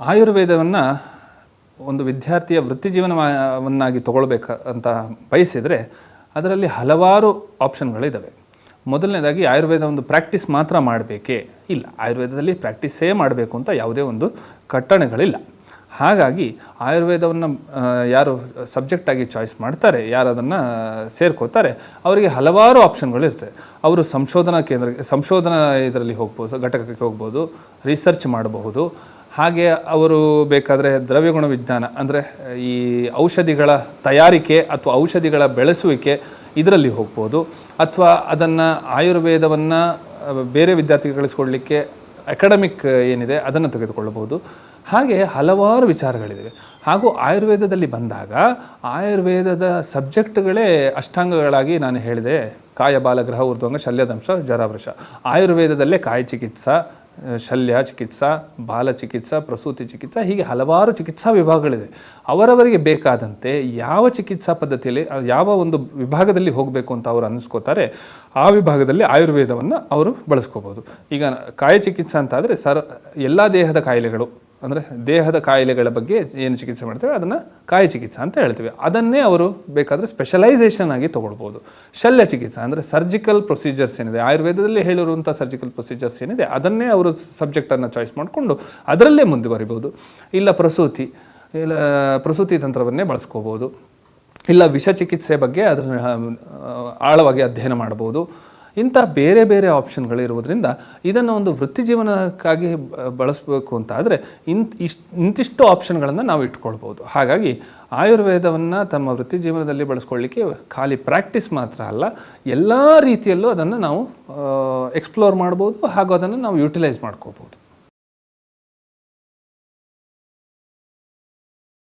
ಆಯುರ್ವೇದವನ್ನು ಒಂದು ವಿದ್ಯಾರ್ಥಿಯ ವೃತ್ತಿ ಜೀವನವನ್ನಾಗಿ ತಗೊಳ್ಬೇಕು ಅಂತ ಬಯಸಿದರೆ ಅದರಲ್ಲಿ ಹಲವಾರು ಆಪ್ಷನ್ಗಳಿದ್ದಾವೆ ಮೊದಲನೇದಾಗಿ ಆಯುರ್ವೇದ ಒಂದು ಪ್ರಾಕ್ಟೀಸ್ ಮಾತ್ರ ಮಾಡಬೇಕೇ? ಇಲ್ಲ. ಆಯುರ್ವೇದದಲ್ಲಿ ಪ್ರಾಕ್ಟೀಸೇ ಮಾಡಬೇಕು ಅಂತ ಯಾವುದೇ ಒಂದು ಕಟ್ಟಣೆಗಳಿಲ್ಲ. ಹಾಗಾಗಿ ಆಯುರ್ವೇದವನ್ನು ಯಾರು ಸಬ್ಜೆಕ್ಟಾಗಿ ಚಾಯ್ಸ್ ಮಾಡ್ತಾರೆ ಯಾರು ಅದನ್ನು ಸೇರ್ಕೋತಾರೆ, ಅವರಿಗೆ ಹಲವಾರು ಆಪ್ಷನ್ಗಳಿರ್ತವೆ ಅವರು ಸಂಶೋಧನಾ ಕೇಂದ್ರಕ್ಕೆ ಸಂಶೋಧನಾ ಇದರಲ್ಲಿ ಹೋಗ್ಬೋದು, ಘಟಕಕ್ಕೆ ಹೋಗ್ಬೋದು, ರಿಸರ್ಚ್ ಮಾಡಬಹುದು. ಹಾಗೆ ಅವರು ಬೇಕಾದರೆ ದ್ರವ್ಯಗುಣ ವಿಜ್ಞಾನ, ಅಂದರೆ ಈ ಔಷಧಿಗಳ ತಯಾರಿಕೆ ಅಥವಾ ಔಷಧಿಗಳ ಬೆಳೆಸುವಿಕೆ ಇದರಲ್ಲಿ ಹೋಗ್ಬೋದು. ಅಥವಾ ಅದನ್ನು ಆಯುರ್ವೇದವನ್ನು ಬೇರೆ ವಿದ್ಯಾರ್ಥಿಗೆ ಕಳಿಸ್ಕೊಡ್ಲಿಕ್ಕೆ ಅಕಾಡೆಮಿಕ್ ಏನಿದೆ ಅದನ್ನು ತೆಗೆದುಕೊಳ್ಳಬಹುದು. ಹಾಗೆ ಹಲವಾರು ವಿಚಾರಗಳಿವೆ. ಹಾಗೂ ಆಯುರ್ವೇದದಲ್ಲಿ ಬಂದಾಗ ಆಯುರ್ವೇದದ ಸಬ್ಜೆಕ್ಟ್ಗಳೇ ಅಷ್ಟಾಂಗಗಳಾಗಿ ನಾನು ಹೇಳಿದೆ, ಕಾಯಬಾಲಗ್ರಹ ಬಾಲ ಗ್ರಹ ಊರ್ಧ್ವಂಗ, ಶಲ್ಯದಂಶ, ಜರಾವೃಷ. ಆಯುರ್ವೇದದಲ್ಲೇ ಕಾಯ ಚಿಕಿತ್ಸಾ ಶಲ್ಯ, ಚಿಕಿತ್ಸಾ, ಬಾಲ ಚಿಕಿತ್ಸಾ, ಪ್ರಸೂತಿ ಚಿಕಿತ್ಸಾ, ಹೀಗೆ ಹಲವಾರು ಚಿಕಿತ್ಸಾ ವಿಭಾಗಗಳಿದೆ. ಅವರವರಿಗೆ ಬೇಕಾದಂತೆ ಯಾವ ಚಿಕಿತ್ಸಾ ಪದ್ಧತಿಯಲ್ಲಿ, ಯಾವ ಒಂದು ವಿಭಾಗದಲ್ಲಿ ಹೋಗಬೇಕು ಅಂತ ಅವರು ಅನ್ನಿಸ್ಕೋತಾರೆ, ಆ ವಿಭಾಗದಲ್ಲಿ ಆಯುರ್ವೇದವನ್ನು ಅವರು ಬಳಸ್ಕೋಬೋದು. ಈಗ ಕಾಯ ಚಿಕಿತ್ಸಾ ಅಂತ ಆದರೆ ಸರ್, ಎಲ್ಲ ದೇಹದ ಕಾಯಿಲೆಗಳು ಅಂದರೆ ದೇಹದ ಕಾಯಿಲೆಗಳ ಬಗ್ಗೆ ಏನು ಚಿಕಿತ್ಸೆ ಮಾಡ್ತೇವೆ, ಅದನ್ನು ಕಾಯಿ ಚಿಕಿತ್ಸಾ ಅಂತ ಹೇಳ್ತೀವಿ. ಅದನ್ನೇ ಅವರು ಬೇಕಾದರೆ ಸ್ಪೆಷಲೈಸೇಷನ್ ಆಗಿ ತೊಗೊಳ್ಬೋದು. ಶಲ್ಯ ಚಿಕಿತ್ಸೆ ಅಂದರೆ ಸರ್ಜಿಕಲ್ ಪ್ರೊಸೀಜರ್ಸ್ ಏನಿದೆ, ಆಯುರ್ವೇದದಲ್ಲಿ ಹೇಳಿರುವಂಥ ಸರ್ಜಿಕಲ್ ಪ್ರೊಸೀಜರ್ಸ್ ಏನಿದೆ, ಅದನ್ನೇ ಅವರು ಸಬ್ಜೆಕ್ಟನ್ನು ಚಾಯ್ಸ್ ಮಾಡಿಕೊಂಡು ಅದರಲ್ಲೇ ಮುಂದುವರಿಬೋದು ಇಲ್ಲ ಪ್ರಸೂತಿ ಇಲ್ಲ, ಪ್ರಸೂತಿ ತಂತ್ರವನ್ನೇ ಬಳಸ್ಕೋಬೋದು ಇಲ್ಲ ವಿಷ ಚಿಕಿತ್ಸೆ ಬಗ್ಗೆ ಅದನ್ನು ಆಳವಾಗಿ ಅಧ್ಯಯನ ಮಾಡ್ಬೋದು ಇಂಥ ಬೇರೆ ಬೇರೆ ಆಪ್ಷನ್ಗಳಿರುವುದರಿಂದ ಇದನ್ನು ಒಂದು ವೃತ್ತಿ ಜೀವನಕ್ಕಾಗಿ ಬಳಸಬೇಕು ಅಂತ ಆದರೆ ಇಂತ್ ಇಷ್ಟು ಇಂತಿಷ್ಟು ಆಪ್ಷನ್ಗಳನ್ನು ನಾವು ಇಟ್ಕೊಳ್ಬೋದು. ಹಾಗಾಗಿ ಆಯುರ್ವೇದವನ್ನು ತಮ್ಮ ವೃತ್ತಿ ಜೀವನದಲ್ಲಿ ಬಳಸ್ಕೊಳ್ಳಿಕ್ಕೆ ಖಾಲಿ ಪ್ರಾಕ್ಟೀಸ್ ಮಾತ್ರ ಅಲ್ಲ, ಎಲ್ಲ ರೀತಿಯಲ್ಲೂ ಅದನ್ನು ನಾವು ಎಕ್ಸ್ಪ್ಲೋರ್ ಮಾಡ್ಬೋದು ಹಾಗೂ ಅದನ್ನು ನಾವು ಯುಟಿಲೈಸ್ ಮಾಡ್ಕೋಬೋದು.